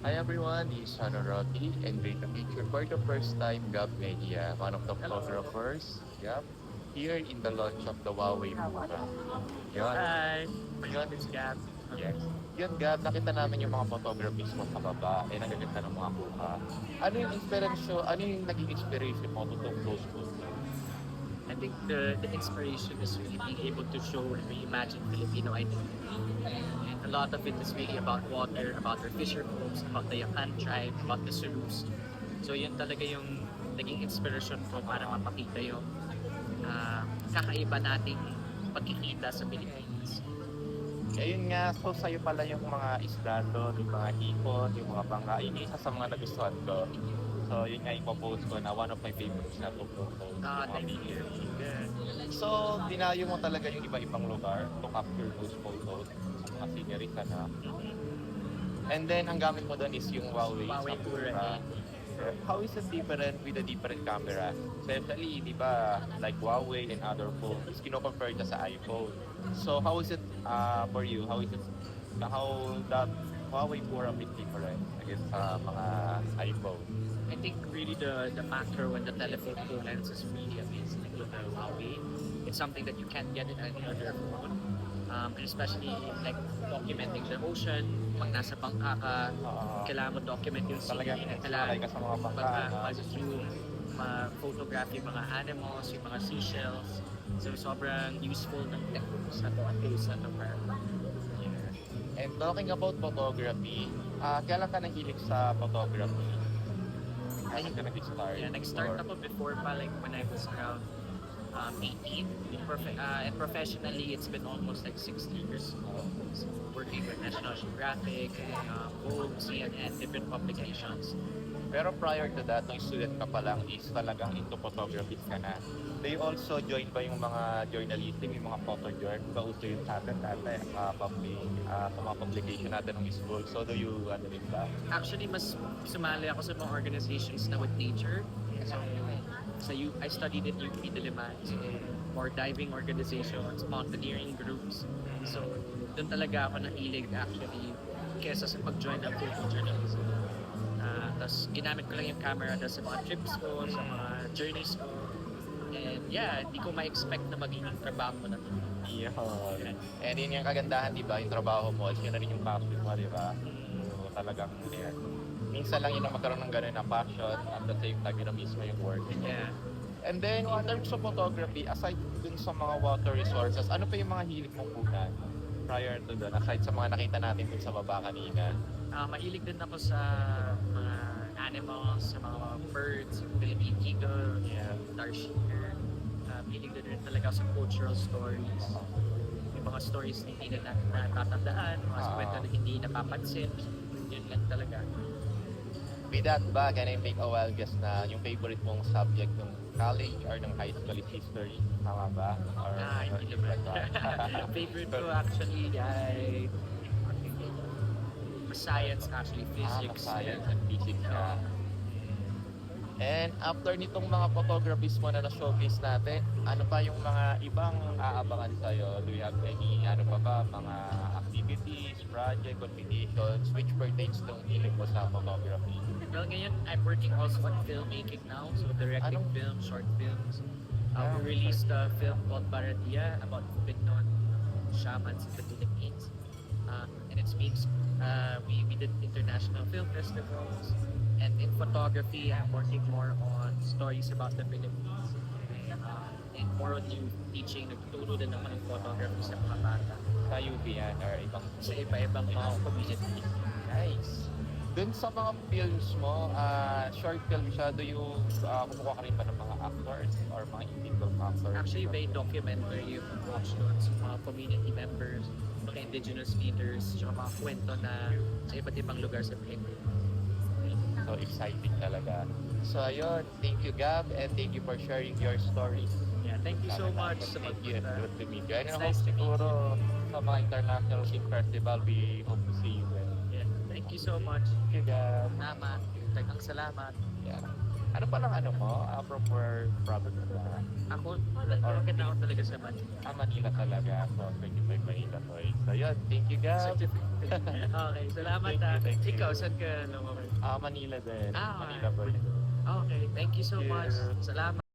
Hi everyone, this is Shano Rocky and great to meet you for the first time Gab Media, one of the photographers, Gab, here in the launch of the Huawei Mura. Yun, Hi, name is Gab. yes. Yun Gab, nakita namin yung mga photographies mo sa baba, eh nagaganda ng mga buka. Ano yung inspiration, ano yung naging inspiration mo to those photos? I think the, the inspiration is really being able to show and reimagine Filipino identity. And a lot of it is really about water, about our fisher folks, about the Yakan tribe, about the Surus. So yun talaga yung naging inspiration ko para mapakita yung ah, kakaiba nating pagkikita sa Pilipinas. Ayun nga, so sa'yo pala yung mga isla doon, yung mga hipon, yung mga bangka, yun isa sa mga nagustuhan ko. So yun nga ipopost ko na one of my favorites na to photo. Ah, thank you. So, dinayo mo talaga yung iba-ibang lugar to capture those photos sa mga scenery ka na. And then, ang gamit mo doon is yung Huawei. Huawei Sakura. Pura How is it different with a different camera? Especially, di ba, like Huawei and other phones, kino-compare ka sa iPhone. So, how is it uh, for you? How is it, how that Huawei Pura is different against sa mga iPhone? I think really the the macro and the telephoto lens is really amazing with the Huawei. It's something that you can't get in any other phone. Um, and especially like documenting the ocean, pag nasa bangka ka, Uh, kailangan mo document yung scene, sanay ka sa mga bangka. no? mag-zoom, ma-photograph yung mga animals, yung mga seashells. So sobrang useful ng techniques na to at least na to para. And talking about photography, ah kailan ka nahilig sa photography? Kailan ka nag-start? Yeah, nag-start ako before pa like when I was around um, 18. Profe- uh, and professionally, it's been almost like six years. So, working with National Geographic, um, Vogue, CNN, different publications. Pero prior to that, nung student ka pa lang, is talagang into photography ka na. They also join ba yung mga journalism, yung mga photo journal? Ba uso yun sa atin dati, uh, public, ah, sa mga publication natin ng school. So do you, ano rin ba? Actually, mas sumali ako sa mga organizations na with nature. So, sa U- I studied at UP Diliman. So, more diving organizations, mountaineering groups. So, doon talaga ako nahilig actually kesa sa pag-join ng photojournalism. Uh, Tapos, ginamit ko lang yung camera doon sa mga trips ko, sa mga journeys ko. And yeah, hindi ko ma-expect na magiging trabaho ko na to. Yun. And yun yung kagandahan, di ba? Yung trabaho mo, at yun na rin yung passion mo, di ba? So, talagang, yeah. Minsan lang yun ang magkaroon ng ganun na passion at the same time, yun na mismo yung work. Yeah. And then, in terms of photography, aside dun sa mga water resources, ano pa yung mga hilig mong punan prior to dun? Aside sa mga nakita natin dun sa baba kanina. Ah, mahilig din ako sa mga animals, sa mga birds, yung Philippine eagle, Yeah. Darshiker. Uh, mahilig din rin talaga sa cultural stories. Yung mga stories na hindi na natatandaan, mga Ah. kwento na hindi napapansin. Yun lang talaga. With that ba, can I make a wild guess na yung favorite mong subject ng college or ng high school is history? Tama ba? Or, Ah, hindi naman. Favorite ko actually ay science actually, Ah, physics. science yeah. and physics ka. And after nitong mga photographies mo na na-showcase natin, ano pa yung mga ibang aabangan sa'yo? Do you have any, ano pa ba, mga activities, project, competitions, which pertains tong hilig mo sa photography? Well, ngayon, I'm working also on filmmaking now. So, directing Anong- films, short films. Uh, Ah, we released a film called Baratia about Bignon shamans in the Philippines. Uh, and it's being, uh, did international film festivals. And in photography, I'm working more on stories about the Philippines. Uh, and more on yung teaching, nagtuturo din naman ng photography sa mga bata Sa UP yan or ibang sa iba-ibang mga community. Nice. Dun sa mga films mo, ah, short film siya, do you, uh, kumukuha ka rin ba ng mga actors or mga individual actors? Actually, may documentary yung watch doon sa mga community members, mga indigenous leaders, tsaka mga kwento na sa iba't ibang lugar sa Pilipinas. So exciting talaga. So ayun, thank you Gab and thank you for sharing your stories. Yeah, thank you so much sa Thank you. pagpunta. Good to meet you. And nice siguro sa mga international film festival, we hope to see you thank you so much. Thank you Gab. Salamat. Tagang salamat. Yeah. Ano pa lang ano mo? Uh, from where province ka? Ako, bakit na ako talaga sa Manila? Ah, Manila talaga. So, 25 Manila to eh. So, yun. Thank you, Gab. okay, salamat Thank you, ah. thank you. Ikaw, saan ka lumabas? Ah, Manila din. Ah, Manila boy. Okay, thank you so Thank you. much. Salamat.